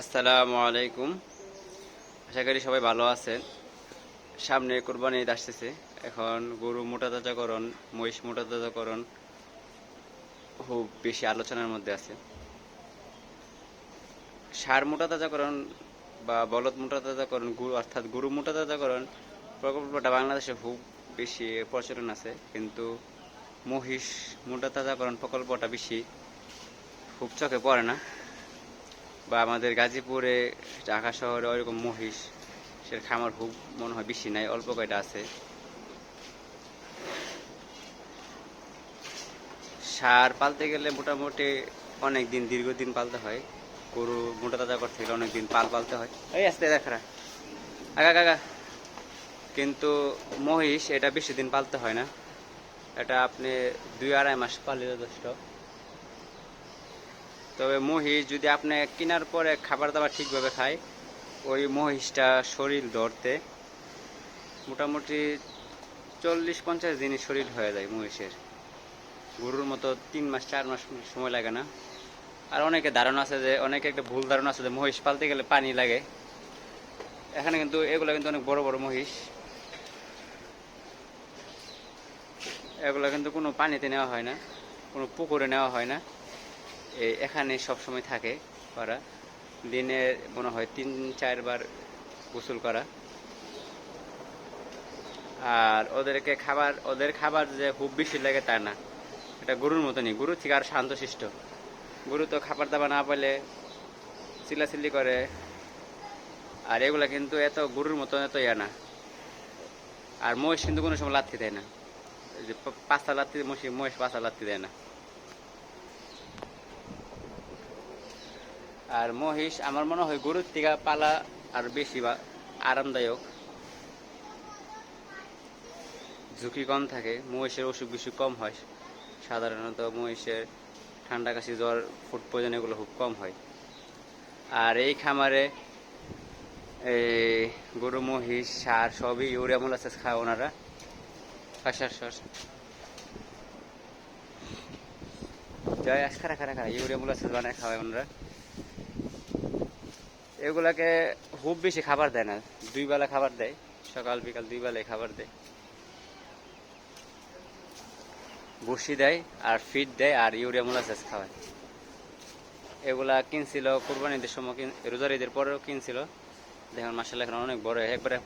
আসসালামু আলাইকুম। আশা করি সবাই ভালো আছেন। সামনে কোরবানি ঈদ আসতেছে। এখন গরু মোটা তাজাকরণ, মহিষ মোটা তাজাকরণ খুব বেশি আলোচনার মধ্যে আছে। সার মোটা তাজাকরণ বা বলদ মোটা তাজাকরণ গরু অর্থাৎ গরু মোটা তাজাকরণ প্রকল্পটা বাংলাদেশে খুব বেশি প্রচলন আছে। কিন্তু মহিষ মোটা তাজাকরণ প্রকল্পটা বেশি খুব চোখে পড়ে না। বা আমাদের গাজীপুরে, ঢাকা শহরে ওইরকম মহিষ সে খামার খুব মনে হয় বেশি নাই, অল্প কয়টা আছে। সার পালতে গেলে মোটামুটি অনেক দিন দীর্ঘদিন পালতে হয়। গরু মোটা তাজা করতে গেলে অনেক দিন পাল পালতে হয়। এই আস্তে, দেখা আগা কাকা কিন্তু মহিষ এটা বেশি দিন পালতে হয় না। এটা আপনি দুই আড়াই মাস পালে যথেষ্ট। তবে মহিষ যদি আপনি কেনার পরে খাবার দাবার ঠিকভাবে খায়, ওই মহিষটা শরীর ধরতে মোটামুটি চল্লিশ পঞ্চাশ দিনই শরীর হয়ে যায় মহিষের। গরুর মতো তিন মাস, চার মাস সময় লাগে না। আর অনেকে ধারণা আছে যে, অনেকে একটা ভুল ধারণা আছে যে, মহিষ পালতে গেলে পানি লাগে। এখানে কিন্তু, এগুলো কিন্তু অনেক বড় বড় মহিষ। এগুলো কিন্তু কোনো পানিতে নেওয়া হয় না, কোনো পুকুরে নেওয়া হয় না। এখানে সব সময় থাকে করা। দিনে মনে হয় তিন, চারবার গোসল করা। আর ওদেরকে খাবার, ওদের খাবার যে খুব বেশি লাগে তা না। এটা গরুর মতনই। গরু থেকে আর শান্তশিষ্ট। গরু তো খাবার দাবার না পেলে চিল্লাচিল্লি করে। আর এগুলা কিন্তু এত গরুর মতন এত ইয়া না। আর মহিষ কিন্তু কোনো সময় লাথি দেয় না। যে পাঁচটা লাথি মহিষ মহিষ পাঁচটা লাথি দেয় না। আর মহিষ আমার মনে হয় গরুর থেকে পালা আর বেশি বা আরামদায়ক। ঝুঁকি কম থাকে, মহিষের অসুখ বিসুখ কম হয়। সাধারণত মহিষের ঠান্ডা কাশি, জ্বর ফুড পয়জন এগুলো খুব কম হয়। আর এই খামারে এই গরু, মহিষ, সার সবই ইউরিয়া মোলাসেস খায় ওনারা। আসার সর জয় আস খারা খারা খারা ইউরিয়া মোলাসেস বানায় খাওয়ায় ওনারা। এগুলাকে খুব বেশি খাবার দেয় না। দুই বেলা খাবার দেয়। সকাল, বিকাল দুই বেলায় খাবার দেয়। বসি দেয় আর ফিড দেয় আর ইউরিয়া মোলাসেস খাওয়ায়। এগুলা কিনছিল কোরবানিদের সময়, কিন- রোজার ঈদের পরেও কিনছিল। দেখুন মাসাল্লাহ এখন অনেক বড়। একবারে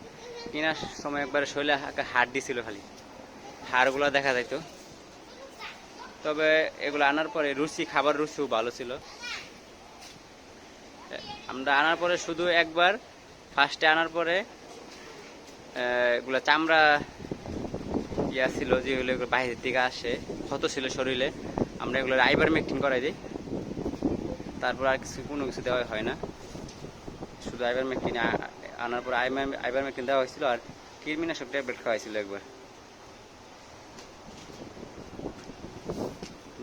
কেনার সময় একবারে শৈলে হাড় দিছিল খালি। হাড়গুলো দেখা যাইতো। তবে এগুলো আনার পরে রুচি, খাবার রুচিও ভালো ছিল। আমরা আনার পরে শুধু একবার ফার্স্টে আনার পরে এগুলা চামড়া ইয়া ছিল যেগুলো এগুলো বাইরের দিকে আসে, ক্ষত ছিল শরীরে, আমরা এগুলো আইবার মেকটিন করাই দিই। তারপর আর কিছু, কোনো কিছু দেওয়া হয় না। শুধু আইবার মেকটিন আনার পর আইবার মেকটিন দেওয়া হয়েছিল আর কৃমিনাশক ট্যাবলেট খাওয়াইছিল একবার।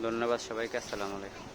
ধন্যবাদ সবাইকে, আসসালামু আলাইকুম।